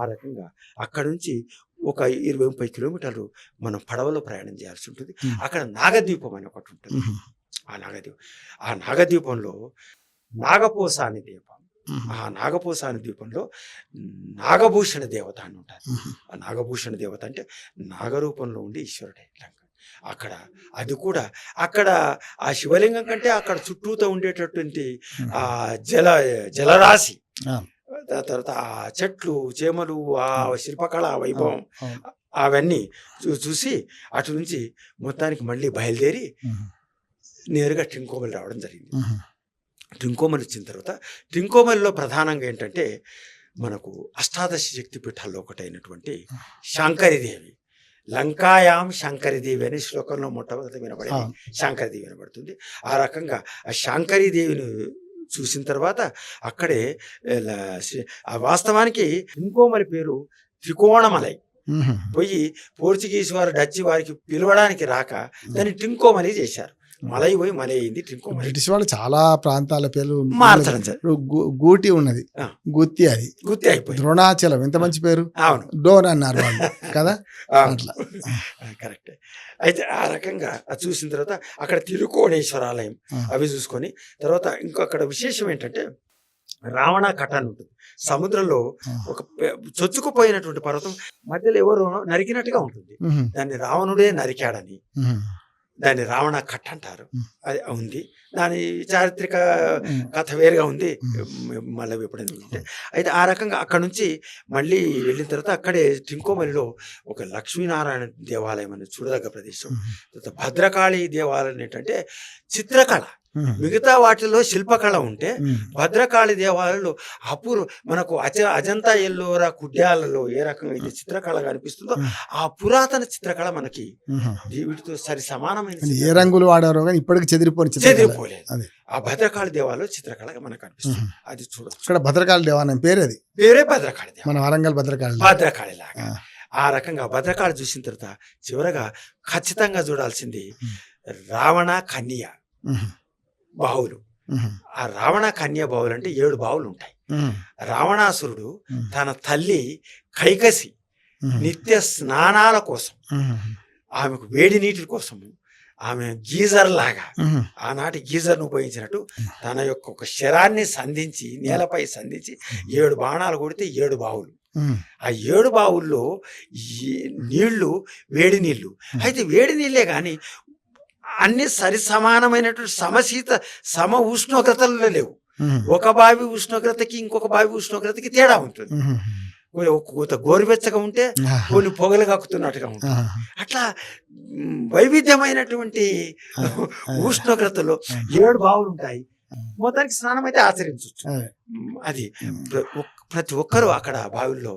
ఆ రకంగా అక్కడ నుంచి ఒక ఇరవై ముప్పై కిలోమీటర్లు మనం పడవలో ప్రయాణం చేయాల్సి ఉంటుంది. అక్కడ నాగద్వీపం అని ఒకటి ఉంటుంది. ఆ నాగద్వీపం. ఆ నాగద్వీపంలో నాగపోస అనే దీపం ఆ నాగపోస అనే ద్వీపంలో నాగభూషణ దేవత అని ఉంటుంది. ఆ నాగభూషణ దేవత అంటే నాగరూపంలో ఉండి ఈశ్వరుడే లంక. అక్కడ అది కూడా అక్కడ ఆ శివలింగం కంటే అక్కడ చుట్టూతో ఉండేటటువంటి ఆ జల జలరాశి తర్వాత ఆ చెట్లు చేమలు ఆ శిల్పకళ వైభవం అవన్నీ చూ చూసి అటు నుంచి మొత్తానికి మళ్ళీ బయలుదేరి నేరుగా ట్రింకోమల్ రావడం జరిగింది. ట్రింకోమల్ వచ్చిన తర్వాత ట్రింకోమల్లో ప్రధానంగా ఏంటంటే మనకు అష్టాదశ శక్తి పీఠాల్లో ఒకటైనటువంటి శాంకరిదేవి. లంకాయాం శంకరిదేవి అనే శ్లోకంలో మొట్టమొదటి వినబడేది శాంకరిదేవి వినబడుతుంది. ఆ రకంగా ఆ శాంకరీదేవిని చూసిన తర్వాత అక్కడే ఆ వాస్తవానికి ఇంకోమలి పేరు త్రికోణమలై. పోయి పోర్చుగీస్ వారు డచ్ వారికి పిలవడానికి రాక దాన్ని టింకోమలి చేశారు. మలై పోయి మలై అయింది టింకోమలి బ్రిటిష్ వాళ్ళు చాలా ప్రాంతాల పేర్లు మార్చడం గు- గూటి ఉన్నది. గుత్తి అది గుర్తి అయిపోయింది ద్రోణాచలం ఎంత మంచి పేరు అవును డోన్ అన్నారు వాళ్ళు కదా. అట్లా. కరెక్టే అయితే ఆ రకంగా అది చూసిన తర్వాత అక్కడ తిరుకోణేశ్వరాలయం ఆ. అవి చూసుకొని తర్వాత ఇంకొక విశేషం ఏంటంటే రావణ కట్ట అని ఉంటుంది సముద్రంలో. ఒక చొచ్చుకుపోయినటువంటి పర్వతం మధ్యలో ఎవరో నరికినట్టుగా ఉంటుంది. దాన్ని రావణుడే నరికాడని. దాన్ని రావణ కట్ట అంటారు. అది ఉంది దాని చారిత్రక. కథ వేరుగా ఉంది. మళ్ళీ ఎప్పుడైనా ఉంటే అయితే ఆ రకంగా అక్కడ నుంచి మళ్ళీ వెళ్ళిన తర్వాత అక్కడే టింకోమలిలో ఒక లక్ష్మీనారాయణ దేవాలయం అని చూడదగ్గ ప్రదేశం. తర్వాత భద్రకాళి దేవాలయం ఏంటంటే చిత్రకళ. మిగతా వాటిలో శిల్పకళ ఉంటే. భద్రకాళి దేవాలయంలో అపూర్వ మనకు అజ అజంతా ఎల్లోరా కుడ్యాలలో ఏ రకంగా చిత్రకళ కనిపిస్తుందో. ఆ పురాతన చిత్రకళ మనకి. వీటితో సరి సమానమైన ఏ. రంగులు వాడారో కానీ ఇప్పటికి. చెదిరిపోలేదు అది. ఆ భద్రకాళి దేవాలయం చిత్రకళగా మనకు కనిపిస్తుంది. అది చూడొచ్చు ఇక్కడ భద్రకాళి దేవాలయం పేరు అది వేరే భద్రకాళి దేవాలయం మన వరంగల్ భద్రకాళి భద్రకాళి లాగా ఆ. రకంగా భద్రకాళి చూసిన తర్వాత చివరగా ఖచ్చితంగా చూడాల్సింది. రావణ కన్య మ్మ్. ఆ రావణ కన్య బావులు అంటే ఏడు బావులు ఉంటాయి. రావణాసురుడు. తన తల్లి కైకసి. నిత్య స్నానాల కోసం. ఆమెకు వేడి నీటి కోసము ఆమె గీజర్ లాగా. ఆనాటి గీజర్ను ఉపయోగించినట్టు తన యొక్క ఒక శరాన్ని సంధించి నేలపై సంధించి ఏడు బాణాలు కొడితే ఏడు బావులు. ఆ ఏడు బావుల్లో నీళ్ళు వేడి నీళ్ళు అయితే వేడి నీళ్ళే కానీ అన్ని సరి సమానమైనటువంటి సమశీత సమ ఉష్ణోగ్రతల్లో లేవు. ఒక బావి ఉష్ణోగ్రతకి ఇంకొక బావి ఉష్ణోగ్రతకి తేడా ఉంటుంది కొంత గోరువెచ్చగా ఉంటే. కొన్ని పొగలు కక్కుతున్నట్టుగా ఉంటుంది. అట్లా వైవిధ్యమైనటువంటి. ఉష్ణోగ్రతలో ఏడు బావులు ఉంటాయి మొత్తానికి స్నానం అయితే ఆచరించవచ్చు అదే. ప్రతి ఒక్కరూ అక్కడ బావిల్లో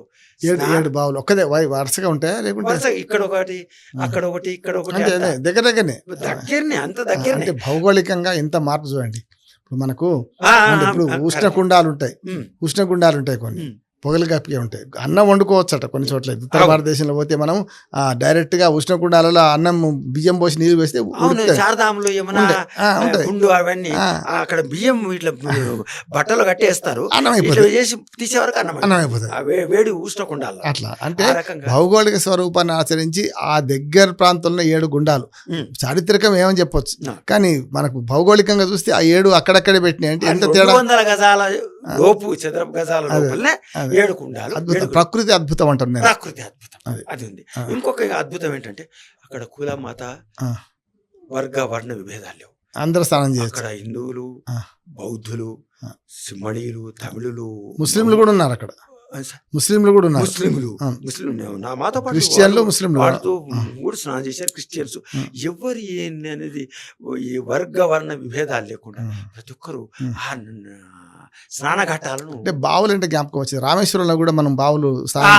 ఏడు బావులు ఒక్కదే వరుసగా ఉంటాయా లేకుంటే? ఇక్కడ ఒకటి అక్కడ ఒకటి ఇక్కడ ఒకటి దగ్గర దగ్గరనే. దగ్గరనే అంత దగ్గరనే. అంటే భౌగోళికంగా ఎంత మార్పు చూడండి. ఇప్పుడు మనకు ఇప్పుడు ఉష్ణ. కుండాలు ఉంటాయి ఉష్ణ కుండాలు ఉంటాయి కొన్ని. పొగలు కప్పిగా ఉంటాయి. అన్నం వండుకోవచ్చట కొన్ని చోట్ల. ఉత్తర. భారతదేశంలో పోతే మనం ఆ, డైరెక్ట్గా ఉష్ణ కుండాలలో అన్నం బియ్యం పోసి నీళ్ళు వేస్తే. శారదాములు. గుండు అవన్నీ అక్కడ బియ్యం ఇట్లా బట్టలు కట్టేస్తారు. అన్నం ఇట్లా అయిపోతుంది చేసి తీసే వరకు అన్నం అన్నం అయిపోతుంది వేడి ఉష్ణకుండాలి అట్లా. అంటే భౌగోళిక స్వరూపాన్ని ఆచరించి ఆ దగ్గర ప్రాంతంలో ఏడు గుండాలు. చారిత్రకం ఏమని చెప్పొచ్చు. కానీ మనకు భౌగోళికంగా చూస్తే ఆ ఏడు అక్కడక్కడే పెట్టినాయి. అంటే ఎంత తేడా? వందల గజాల లోపు చదరపు గజాల. లోపలనే. ఏడు కుండాలు ప్రకృతి అద్భుతం అంటారు ప్రకృతి అద్భుతం అదే. ఉంది. ఇంకొక అద్భుతం ఏంటంటే అక్కడ కుల మత. వర్గ వర్ణ విభేదాలు లేవు అందరూ స్నానం చేయొచ్చు అక్కడ హిందువులు. బౌద్ధులు. సిమ్మడీలు తమిళులు ముస్లింలు కూడా ఉన్నారు అక్కడ ముస్లింలు కూడా ఉన్నారు ముస్లింలు. ముస్లింలు నా మాతో పాటు క్రిస్టియన్లు ముస్లింలు ఆ. కూడా స్నానం చేశారు క్రిస్టియన్స్. ఎవరు ఏంటి అనేది ఈ వర్గ వర్ణ విభేదాలు లేకుండా. ప్రతి ఒక్కరు స్నాన ఘట్టాలను అంటే బావులు అంటే జ్ఞాపకం వచ్చింది రామేశ్వరంలో కూడా మనం బావులు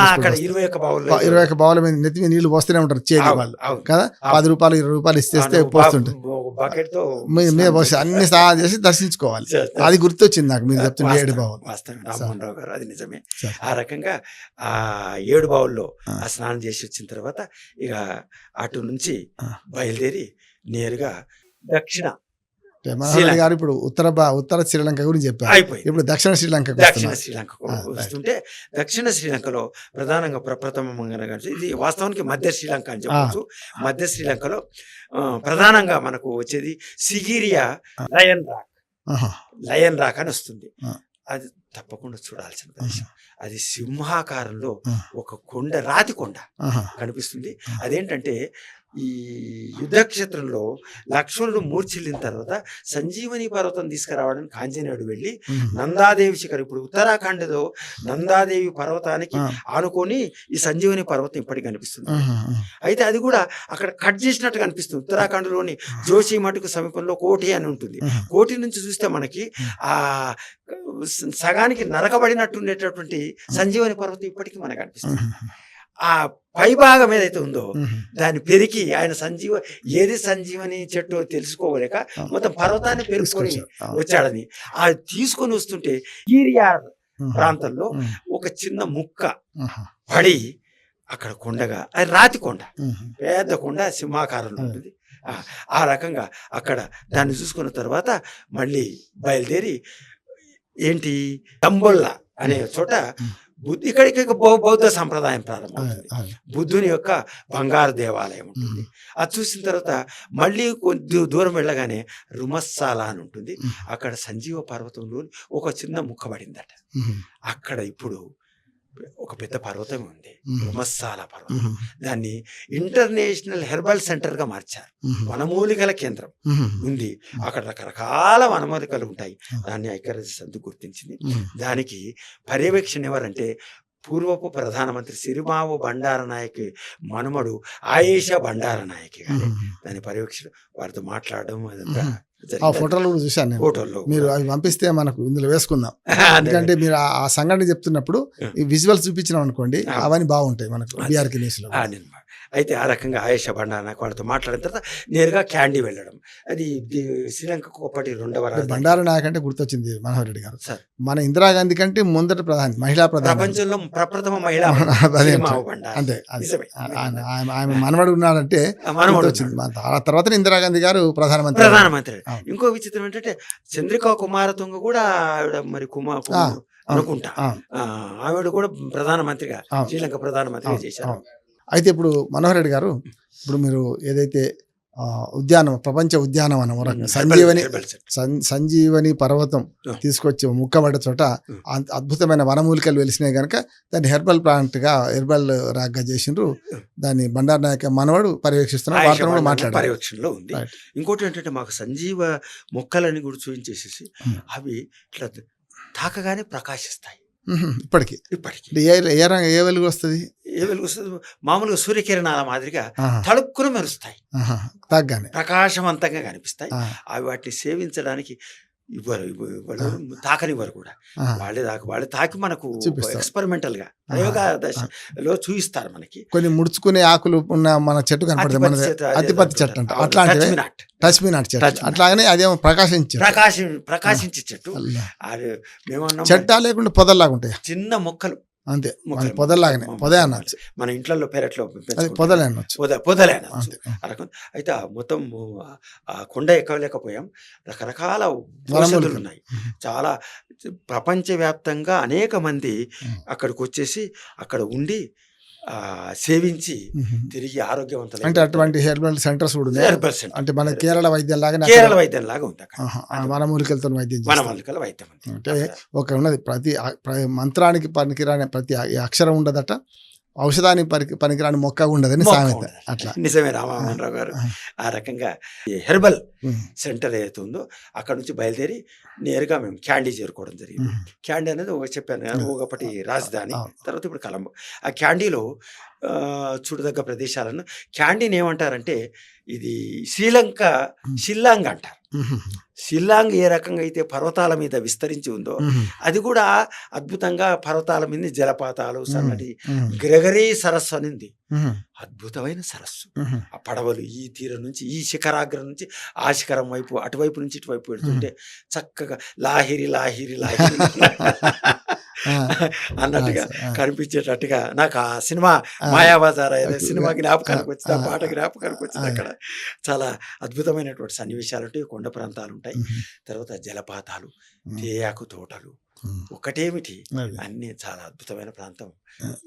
అక్కడ ఇరవై ఒక్క బావులు. ఇరవై ఒక్క బావుల మీద నెత్తి మీద నీళ్ళు పోస్తూనే ఉంటారు చేతి వాళ్ళు. కదా. పది రూపాయలు ఇరవై రూపాయలు అవును, పోస్తుంటారు బకెట్తో మీద స్నానం పోసి అన్ని. స్నానం చేసి దర్శించుకోవాలి. అది గుర్తొచ్చింది నాకు మీరు చెప్తున్న ఏడు బావులు గారు అది నిజమే. ఆ రకంగా ఆ ఏడు బావుల్లో ఆ. స్నానం చేసి వచ్చిన తర్వాత ఇక అటు నుంచి. బయలుదేరి నేరుగా దక్షిణ మనోహర్ శ్రీలంక. గారు ఇప్పుడు ఉత్తర ఉత్తర శ్రీలంక గురించి చెప్పారు ఇప్పుడు దక్షిణ శ్రీలంక దక్షిణ రైట్. వస్తుంటే దక్షిణ శ్రీలంకలో ప్రధానంగా ప్రప్రథమంగా. ఇది వాస్తవానికి మధ్య శ్రీలంక అని చెప్పచ్చు మధ్య శ్రీలంకలో ప్రధానంగా మనకు వచ్చేది Sigiriya lion rock lion rock అని వస్తుంది. అది తప్పకుండా చూడాల్సిన ప్రదేశం. అది సింహాకారంలో. ఒక కొండ రాతి కొండ కనిపిస్తుంది. అదేంటంటే ఈ యుద్ధక్షేత్రంలో లక్ష్మణుడు మూర్ఛిల్లిన తర్వాత సంజీవని పర్వతం తీసుకురావడానికి ఆంజనేయుడు వెళ్ళి నందాదేవి శిఖరం ఇప్పుడు ఉత్తరాఖండ్లో నందాదేవి పర్వతానికి ఆనుకొని ఈ సంజీవని పర్వతం ఇప్పటికి కనిపిస్తుంది. అయితే అది కూడా అక్కడ కట్ చేసినట్టు కనిపిస్తుంది. ఉత్తరాఖండ్లోని జోషి మటుకు సమీపంలో కోటి అని ఉంటుంది. కోటి నుంచి చూస్తే మనకి ఆ. సగానికి నరకబడినట్టు ఉండేటటువంటి సంజీవని పర్వతం ఇప్పటికీ మనకు కనిపిస్తుంది ఆ పై భాగం ఏదైతే ఉందో దాన్ని పెరికి ఆయన సంజీవ ఏది సంజీవని చెట్టు తెలుసుకోలేక మొత్తం పర్వతాన్ని పెరుచుకొని వచ్చాడని. ఆ తీసుకొని వస్తుంటే ఈరియా ప్రాంతంలో ఒక చిన్న ముక్క పడి అక్కడ కొండగా అది రాతి కొండ పెద్ద కొండ సింహాకారంలో ఉంటుంది. ఆ రకంగా అక్కడ దాన్ని చూసుకున్న తర్వాత మళ్ళీ బయలుదేరి ఏంటి? తంబొల్ల అనే చోట బుద్ధి ఇక్కడికి బౌద్ధ సంప్రదాయం ప్రారంభమవుతుంది. బుద్ధుని యొక్క బంగారు దేవాలయం ఉంటుంది. అది చూసిన తర్వాత మళ్ళీ కొద్ది దూరం వెళ్ళగానే రుమస్సాల అని ఉంటుంది. అక్కడ సంజీవ పర్వతంలో ఒక చిన్న ముక్క పడిందట. అక్కడ ఇప్పుడు ఒక పెద్ద పర్వతం ఉంది. రుమస్సాల పర్వతం. దాన్ని ఇంటర్నేషనల్ హెర్బల్ సెంటర్గా మార్చారు వనమూలికల కేంద్రం ఉంది. అక్కడ రకరకాల వనమూలికలు ఉంటాయి. దాన్ని ఐక్యరాజ్య సంధి గుర్తించింది దానికి పర్యవేక్షణ ఎవరంటే పూర్వపు ప్రధానమంత్రి సిరిమావు బండారనాయకి మనుమడు ఆయేషా బండారనాయకి గారు. దాని పర్యవేక్షణ వారితో మాట్లాడడం అదంతా. ఆ. ఫోటోలు కూడా చూశాను నేను ఫోటోల్లో మీరు అవి పంపిస్తే మనకు ఇందులో వేసుకుందాం. ఎందుకంటే మీరు ఆ- సంఘటన చెప్తున్నప్పుడు ఈ విజువల్స్ చూపించినాం అనుకోండి. అవన్నీ బాగుంటాయి మనకు. బీఆర్కి న్యూస్లో ఆ, నేను మా- అయితే ఆ రకంగా ఆయేషా బండారనాయక్ వాళ్ళతో మాట్లాడిన తర్వాత నేరుగా క్యాండీ వెళ్ళడం. అది శ్రీలంకకు ఒకటి రెండవ. బండారు నాయక్ అంటే గుర్తొచ్చింది మనోహర్ రెడ్డి గారు. సార్. మన ఇందిరాగాంధీ కంటే ముందట ప్రధాని మహిళా ప్రధాని. ప్రపంచంలో ప్రప్రథమ మహిళ అంతే ఆయన మనవడు ఉన్నాడంటే మనవడు ఆ తర్వాత ఇందిరాగాంధీ గారు ప్రధానమంత్రి ప్రధానమంత్రి. ఇంకో విచిత్రం ఏంటంటే చంద్రికా కుమారతుంగ కూడా ఆవిడ మరి కుమార్ అనుకుంటా. ఆవిడ కూడా ప్రధానమంత్రిగా. శ్రీలంక ప్రధానమంత్రిగా చేశారు. అయితే ఇప్పుడు మనోహర్ రెడ్డి గారు ఇప్పుడు మీరు ఏదైతే ఉద్యానం ప్రపంచ ఉద్యానవనం రకంగా సంజీవని సంజీవని పర్వతం. తీసుకొచ్చి ముక్కబడ్డ చోట అద్భుతమైన వనమూలికలు వెలిసినాయి కనుక దాన్ని హెర్బల్ ప్లాంట్గా హెర్బల్ రాగ్గా చేసిండ్రు. దాన్ని బండారు నాయక మనవాడు పర్యవేక్షిస్తున్నాడు వారితో కూడా మాట్లాడారు పర్యవేక్షణలో ఉంది. ఇంకోటి ఏంటంటే మాకు సంజీవ మొక్కలని కూడా చూపించేసేసి. అవి ఇట్లా తాకగానే ప్రకాశిస్తాయి ఇప్పటికి. ఇప్పటికి. ఏ ఏ రంగు ఏ వెలుగు వస్తుంది? ఏ వెలుగు వస్తుంది? మామూలుగా సూర్యకిరణాల మాదిరిగా తడుక్కున మెరుస్తాయి. తగ్గానే. ప్రకాశవంతంగా కనిపిస్తాయి. అవి వాటిని సేవించడానికి ఇవ్వరు ఇవ్వ- ఇవ్వరు తాకనివ్వరు కూడా. వాళ్ళే తాకి వాళ్ళు తాకి మనకు. ఎక్స్పెరిమెంటల్గా ప్రయోగ దశలో చూపిస్తారు మనకి. కొన్ని ముడుచుకునే ఆకులు ఉన్న మన చెట్టు కనపడుతుంది మన అతిపత్తి చెట్టు, అంట. అట్లాంటివి టచ్ మీ నాట్. చెట్టు. అట్లాగనే అదేమో ప్రకాశించే ప్రకాశం ప్రకాశించే చెట్టు. అది మేమన్నాం చెట్టా లేకుండా పొదల్లాగా ఉంటాయి? చిన్న మొక్కలు అంతే మొక్కలు. పొదే అనొచ్చు మన ఇంట్లో పెరట్లో. పొదలే అనొచ్చు పొద పొదలే అనొచ్చు. అయితే మొత్తం ఆ- కొండ ఎక్కలేకపోయాం రకరకాల వనమూలికలు. ఉన్నాయి చాలా ప్రపంచవ్యాప్తంగా అనేక మంది. అక్కడికి వచ్చేసి అక్కడ ఉండి సేవించి. తిరిగి ఆరోగ్యవంతులు అంటే అటువంటి హెర్బల్ సెంటర్స్ కూడా ఉన్నాయి? అంటే మన కేరళ వైద్యం లాగానే కేరళ వైద్యం లాగా ఉంది వనమూలికలతో వైద్యం. మల్లికల వైద్యం. అంటే ఒక ఉన్నది ప్రతి మంత్రానికి పనికిరాని ప్రతి అక్షరం ఉండదట. ఔషధానికి పనికి పనికిరాని మొక్క ఉండదని సామెత. అట్లా నిజమే రామమోహన్ రావు గారు. ఆ రకంగా హెర్బల్. సెంటర్ ఏదైతే ఉందో అక్కడ నుంచి బయలుదేరి నేరుగా మేము క్యాండీ చేరుకోవడం జరిగింది. క్యాండీ అనేది ఒక చెప్పాను ఒకటి రాజధాని. తర్వాత ఇప్పుడు కలంబో ఆ క్యాండీలో చూడదగ్గ ప్రదేశాలను క్యాండీని ఏమంటారంటే ఇది శ్రీలంక. షిల్లాంగ్ అంటారు. షిల్లాంగ్ ఏ రకంగా అయితే పర్వతాల మీద విస్తరించి ఉందో. అది కూడా అద్భుతంగా పర్వతాల మీద జలపాతాలు సన్నటి. గ్రెగరీ సరస్సు అని ఉంది. అద్భుతమైన సరస్సు. ఆ పడవలు ఈ తీరం నుంచి ఈ శిఖరాగ్రం నుంచి ఆ శిఖరం వైపు అటువైపు నుంచి ఇటువైపు పెడుతుంటే చక్కగా లాహిరి లాహిరి లాహిరి అన్నట్టుగా కనిపించేటట్టుగా నాకు ఆ సినిమా మాయాబజార్ అటు- సినిమా జ్ఞాపకానికి వచ్చింది ఆ పాట జ్ఞాపకానికి వచ్చింది. అక్కడ చాలా అద్భుతమైనటువంటి సన్నివేశాలు ఉంటాయి కొండ ప్రాంతాలు ఉంటాయి తర్వాత జలపాతాలు తేయాకు తోటలు ఒకటేమిటి. అన్ని చాలా అద్భుతమైన ప్రాంతం.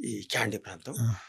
ఈ క్యాండీ ప్రాంతం.